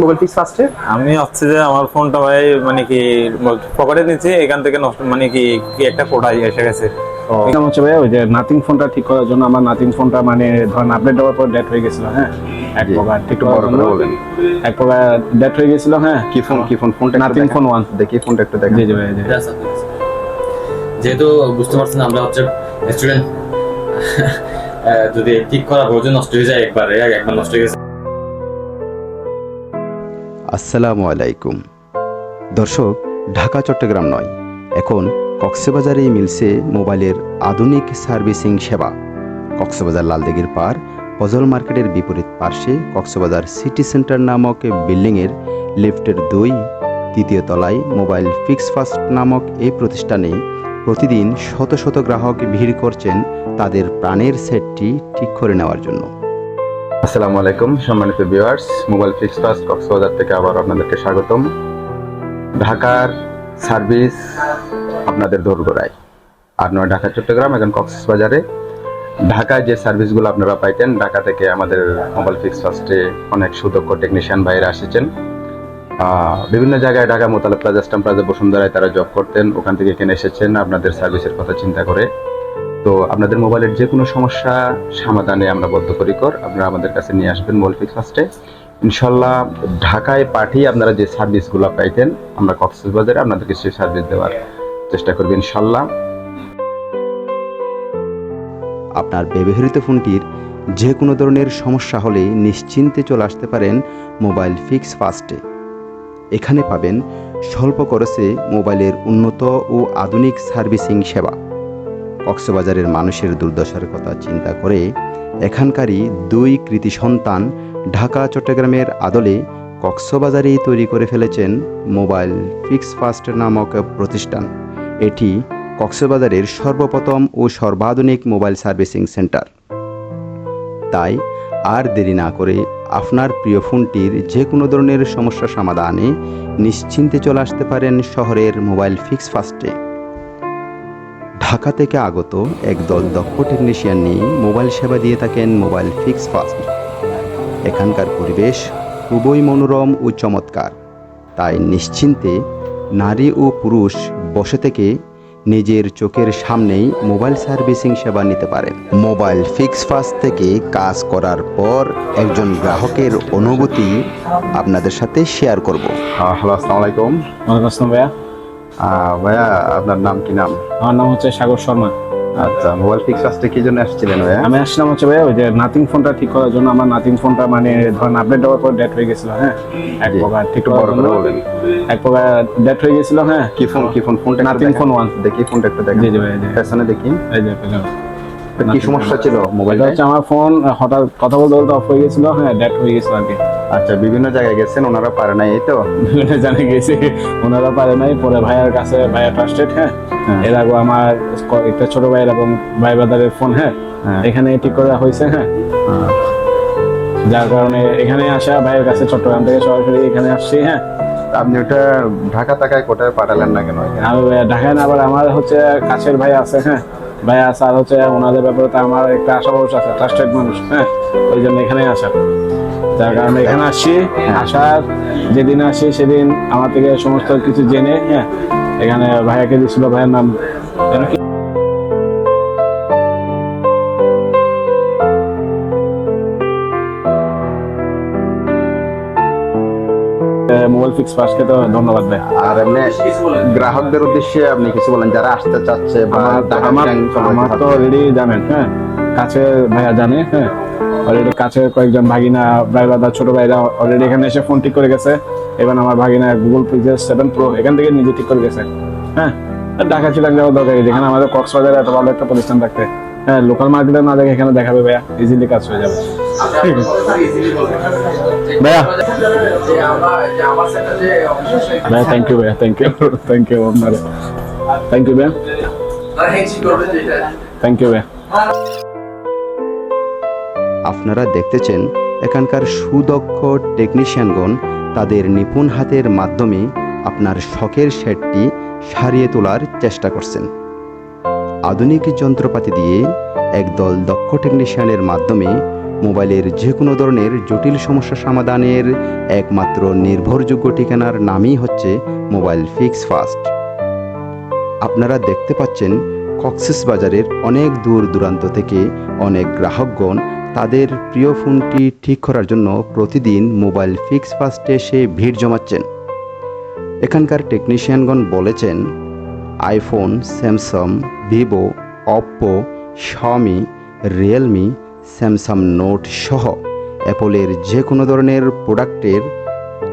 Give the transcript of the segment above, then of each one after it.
Mobile fix ফার্স্টে আমি হচ্ছে যে আমার ফোনটা ভাই মানে কি পকেটে নিচ্ছি এখান থেকে নষ্ট মানে কি কি একটা কোটাই এসে গেছে। এরকম হচ্ছে ভাই ওই যে নাথিং ফোনটা ঠিক করার জন্য আমার নাথিং ফোনটা মানে ধরেন আপডেট দেওয়ার পর ডেট হয়ে গেছিল হ্যাঁ? এক প্রকার ঠিক বড় করে বলেন। এক প্রকার ডেট হয়ে গেছিল হ্যাঁ? কি ফোন কি ফোন ফোনটা Nothing phone one। দেখি ফোনটা একটু দেখেন। জি জি ভাই। যেহেতু বুঝতে পারছেন আমরা হচ্ছে স্টুডেন্ট যদি ঠিক করা প্রয়োজন নষ্ট হয়ে যায় একবারে একবার নষ্ট হয়ে গেছে। আসসালামু আলাইকুম। দর্শক, ঢাকা, চট্টগ্রাম নয়। এখন কক্সবাজারেই মিলছে মোবাইলের আধুনিক সার্ভিসিং সেবা। কক্সবাজার লালদিঘির পার ফজল মার্কেটের বিপরীত পার্শ্বে কক্সবাজার সিটি সেন্টার নামক বিল্ডিংয়ের লিফটের দুই, তৃতীয় তলায় মোবাইল ফিক্স ফাস্ট নামক এই প্রতিষ্ঠানে প্রতিদিন শত শত গ্রাহক ভিড় করছেন তাদের প্রাণের সেটটি ঠিক করে নেওয়ার জন্য। আসসালামু আলাইকুম, সম্মানিত ভিউয়ার্স, মোবাইল ফিক্স কক্সবাজার থেকে আবার আপনাদেরকে স্বাগতম। ঢাকার সার্ভিস আপনাদের দোরগোড়ায়। নয়, ঢাকা, চট্টগ্রাম এখন কক্সবাজারে। ঢাকায় যে সার্ভিসগুলো আপনারা পাইতেন, ঢাকা থেকে আমাদের মোবাইল ফিক্স ফাস্টে অনেক সুদক্ষ টেকনিশিয়ান ভাইরা এসেছেন বিভিন্ন জায়গায় ঢাকা মোতালা প্লাজা, স্টাম প্লাজা, বসুন্ধরায় তারা জব করতেন। ওখান থেকে এখানে এসেছেন, আপনাদের সার্ভিসের কথা চিন্তা করে। তো আপনাদের মোবাইলের যে কোনো সমস্যা সমাধানে আমরা বদ্ধ বদ্ধপরিকর আপনারা আমাদের কাছে নিয়ে আসবেন মোবাইল ফিক্স ফার্স্টে ইনশাল্লাহ ঢাকায় পাঠিয়ে আপনারা যে সার্ভিসগুলো পাইতেন, আমরা কক্সবাজারে আপনাদেরকে সেই সার্ভিস দেওয়ার চেষ্টা করবেন ইনশাল্লাহ। আপনার ব্যবহৃত ফোনটির যে কোনো ধরনের সমস্যা হলে নিশ্চিন্তে চলে আসতে পারেন মোবাইল ফিক্স ফাস্টে। এখানে পাবেন স্বল্প খরচে মোবাইলের উন্নত ও আধুনিক সার্ভিসিং সেবা। কক্সবাজারের মানুষের দুর্দশার কথা চিন্তা করে এখানকারই দুই কৃতি সন্তান ঢাকা, চট্টগ্রামের আদলে কক্সবাজারেই তৈরি করে ফেলেছেন মোবাইল ফিক্স ফাস্ট নামক প্রতিষ্ঠান। এটি কক্সবাজারের সর্বপ্রথম ও সর্বাধুনিক মোবাইল সার্ভিসিং সেন্টার। তাই আর দেরি না করে আপনার প্রিয় ফোনটির যে কোনো ধরনের সমস্যা সমাধানে নিশ্চিন্তে চলে আসতে পারেন শহরের মোবাইল ফিক্স ফাস্টে ঢাকা থেকে আগত একদল দক্ষ টেকনিশিয়ান নিয়ে মোবাইল সেবা দিয়ে থাকেন মোবাইল ফিক্স ফাস্ট। এখানকার পরিবেশ খুবই মনোরম ও চমৎকার। তাই নিশ্চিন্তে নারী ও পুরুষ বসে থেকে নিজের চোখের সামনেই মোবাইল সার্ভিসিং সেবা নিতে পারেন। মোবাইল ফিক্স ফাস্ট থেকে কাজ করার পর একজন গ্রাহকের অনুভূতি আপনাদের সাথে শেয়ার করব। হ্যালো আসসালামু আলাইকুম। ওয়ালাইকুম আসসালাম ভাইয়া। ভাইয়া আপনার নাম কি নাম? আমার নাম হচ্ছে সাগর শর্মা। আচ্ছা মোবাইল ফিক্স আসতে কি জন্য আসছিলেন ভাইয়া? আমি আসলাম হচ্ছে ভাইয়া ওই যে নাথিং ফোনটা ঠিক করার জন্য। আমার নাথিং ফোনটা মানে ধরেন আপডেট দেওয়ার পর ডেট হয়ে গেছিল হ্যাঁ? এক প্রকার ঠিক বড় করে বলেন। এক প্রকার ডেট হয়ে গেছিল হ্যাঁ? কি ফোন কি ফোন ফোনটা একটু ফোন ওয়ান দেখি ফোনটা একটু দেখেন। জি, জি ভাইয়া। পেছনে দেখি। এই যে কি সমস্যা ছিল মোবাইলটা হচ্ছে আমার ফোন হঠাৎ কথা বলতে বলতে অফ হয়ে গেছিল হ্যাঁ ডেট হয়ে গেছিল আর কি আচ্ছা বিভিন্ন জায়গায় গেছেন ওনারা পারে নাই এই তো বিভিন্ন জানে গেছি ওনারা পারে নাই পরে ভাইয়ার কাছে ভাইয়া ট্রাস্টেড হ্যাঁ হ্যাঁ। এর আগে আমার একটা ছোট এবং ভাই ব্রাদারের ফোন হ্যাঁ হ্যাঁ। এখানে ঠিক করা হয়েছে হ্যাঁ হ্যাঁ। যার কারণে এখানে আসা ভাইয়ের কাছে চট্টগ্রাম থেকে সরাসরি এখানে আসছি হ্যাঁ আপনি ওটা ঢাকা টাকায় কোটায় পাঠালেন না কেন? আমি ঢাকায় না আবার আমার হচ্ছে কাছের ভাই আছে হ্যাঁ ভাই স্যার হচ্ছে ওনাদের ব্যাপারে তো আমার একটা আশা ভরসা আছে ট্রাস্টেড মানুষ হ্যাঁ? ওই জন্য এখানে আসা যার কারণে এখানে আসছি, আসার যেদিন আসি সেদিন আমার থেকে সমস্ত কিছু জেনে হ্যাঁ? এখানে ভাইয়াকে দিয়েছিল, ভাইয়ের নাম। মোবাইল ফিক্স ফার্স্টকে তো ধন্যবাদ ভাই। আর এমনি গ্রাহকদের উদ্দেশ্যে আপনি কিছু বলেন যারা আসতে চাচ্ছে বা আমার আমার তো অলরেডি জানেন হ্যাঁ? কাছে ভাইয়া জানে হ্যাঁ? অলরেডি কাছে কয়েকজন ভাগিনা ভাই দাদা ছোট ভাইরা অলরেডি এখানে এসে ফোন ঠিক করে গেছে। এবং আমার ভাগিনা গুগল পিক্সেল সেভেন প্রো এখান থেকে নিজে ঠিক করে গেছে হ্যাঁ? আর ঢাকা চিলাক যাওয়ার দরকার। যেখানে আমাদের কক্সবাজারে এত ভালো একটা প্রতিষ্ঠান থাকতে। হ্যাঁ লোকাল মার্কেটে না দেখে এখানে দেখাবে ভাইয়া ইজিলি কাজ হয়ে যাবে। ভাইয়া। ভাইয়া থ্যাংক ইউ ভাইয়া থ্যাংক ইউ থ্যাংক ইউ আপনার। থ্যাংক ইউ ভাইয়া। থ্যাংক ইউ ভাইয়া। আপনারা দেখতেছেন এখানকার সুদক্ষ টেকনিশিয়ানগণ তাদের নিপুণ হাতের মাধ্যমে আপনার শখের সেটটি সারিয়ে তোলার চেষ্টা করছেন। আধুনিক যন্ত্রপাতি দিয়ে একদল দক্ষ টেকনিশিয়ানের মাধ্যমে মোবাইলের যে কোনো ধরনের জটিল সমস্যা সমাধানের একমাত্র নির্ভরযোগ্য ঠিকানার নামই হচ্ছে মোবাইল ফিক্স ফাস্ট। আপনারা দেখতে পাচ্ছেন কক্সেস বাজারের অনেক দূর দূরান্ত থেকে অনেক গ্রাহকগণ তাদের প্রিয় ফোনটি ঠিক করার জন্য প্রতিদিন মোবাইল ফিক্স ফাস্টে এসে ভিড় জমাচ্ছেন। এখানকার টেকনিশিয়ানগণ বলেছেন iPhone Samsung Vivo Oppo Xiaomi Realme Samsung note সহ অ্যাপলের যে কোনো ধরনের প্রোডাক্টের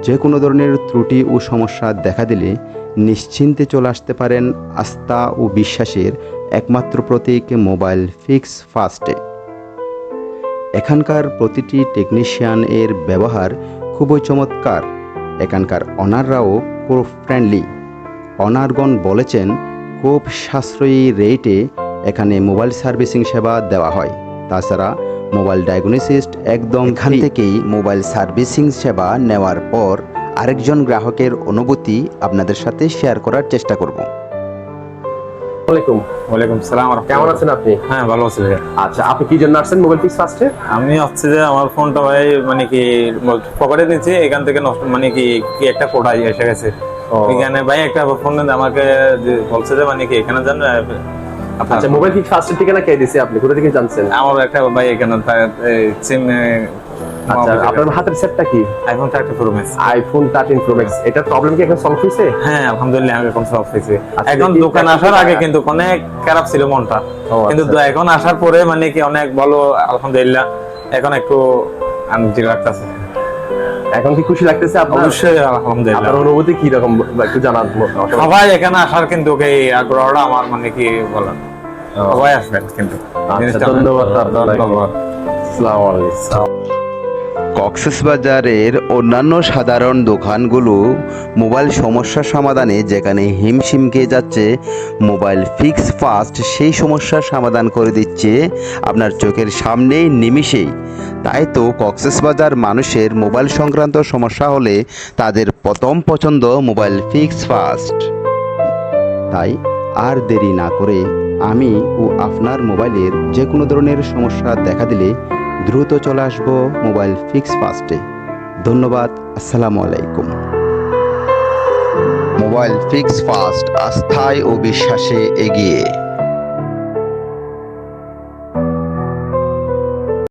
যে কোনো ধরনের ত্রুটি ও সমস্যা দেখা দিলে নিশ্চিন্তে চলে আসতে পারেন আস্থা ও বিশ্বাসের একমাত্র প্রতীক মোবাইল ফিক্স ফাস্টে। এখানকার প্রতিটি টেকনিশিয়ান এর ব্যবহার খুবই চমৎকার। এখানকার অনাররাও খুব ফ্রেন্ডলি অনারগণ বলেছেন খুব সাশ্রয়ী রেটে এখানে মোবাইল সার্ভিসিং সেবা দেওয়া হয়। তাছাড়া মোবাইল ডায়াগনোসিস্ট একদম এখান থেকেই মোবাইল সার্ভিসিং সেবা নেওয়ার পর আরেকজন গ্রাহকের অনুভূতি আপনাদের সাথে শেয়ার করার চেষ্টা করব। ওয়ালাইকুম। ওয়ালাইকুম সালাম কেমন আছেন আপনি? হ্যাঁ ভালো আছি আচ্ছা আপনি কি জন্য আসছেন মোবাইল ফিক্স ফার্স্টে আমি হচ্ছে যে আমার ফোনটা ভাই মানে কি পকেটে নিচ্ছি এখান থেকে মানে কি একটা কোটাই এসে গেছে। এখানে ভাই একটা ফোন আমাকে বলছে যে মানে কি এখানে যান আচ্ছা মোবাইল ফিক্স ফার্স্টের ঠিকানা কে দিছে আপনি? কোথা থেকে জানছেন? আমার একটা ভাই এখানে সিম আচ্ছা আপনার হাতের সেটটা কি? IPhone thirty pro max iPhone thirteen pro max এটার প্রবলেম কি এখন সলভ হ্যাঁ আলহামদুলিল্লাহ এখন হয়েছে আচ্ছা, এখন দোকান আসার আগে কিন্তু অনেক খারাপ ছিল মনটা। কিন্তু আচ্ছা। এখন আসার পরে মানে কি অনেক ভালো আলহামদুলিল্লাহ এখন একটু আনন্দ লাগতেছে এখন কি খুশি লাগতেছে আপনার? অবশ্যই আলহামদুলিল্লাহ। আপনার অনুভূতি কি রকম? একটু জানান সবাই এখানে আসার কিন্তু এই আগ্রহটা আমার মানে কি বলেন? সবাই আসবেন কিন্তু। আচ্ছা, ধন্যবাদ আপনাকে। ধন্যবাদ। আসসালামু আলাইকুম। কক্সবাজারের অন্যান্য সাধারণ দোকানগুলো মোবাইল সমস্যা সমাধানে যেখানে হিমশিম খেয়ে যাচ্ছে, মোবাইল ফিক্স ফাস্ট সেই সমস্যার সমাধান করে দিচ্ছে আপনার চোখের সামনেই নিমিষেই তাই তো কক্সবাজার মানুষের মোবাইল সংক্রান্ত সমস্যা হলে তাদের প্রথম পছন্দ মোবাইল ফিক্স ফাস্ট। তাই আর দেরি না করে আমি ও আপনার মোবাইলের যে কোনো ধরনের সমস্যা দেখা দিলে দ্রুত চলে আসব মোবাইল ফিক্স ফাস্টে। ধন্যবাদ, আসসালামু আলাইকুম। মোবাইল ফিক্স ফাস্ট, আস্থায় ও বিশ্বাসে এগিয়ে।